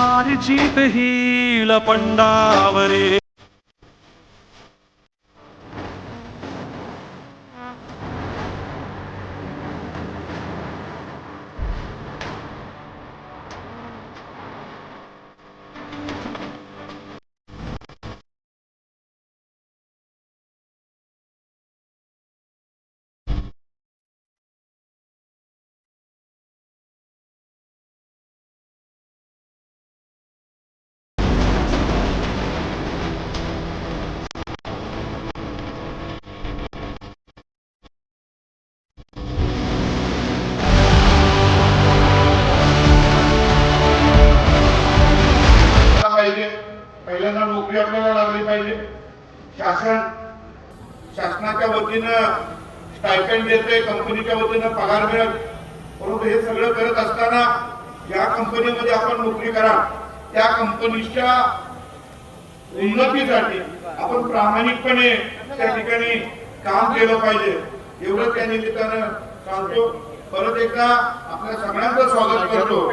हार जीत ही पंडावरे उपयोगाला लागली पाहिजे. शासन शासनाच्या वतीनं स्टायपेंड देते कंपनीच्या वतीनं पगार मिळत परंतु हे सगळं करत असताना या कंपनीमध्ये आपण नोकरी करा त्या कंपनीच्या उन्नतीसाठी आपण प्रामाणिकपणे त्या ठिकाणी काम केलं पाहिजे. एवढं त्या निमित्तानं सांगतो. परत एकदा आपल्या सगळ्यांचं स्वागत करतो.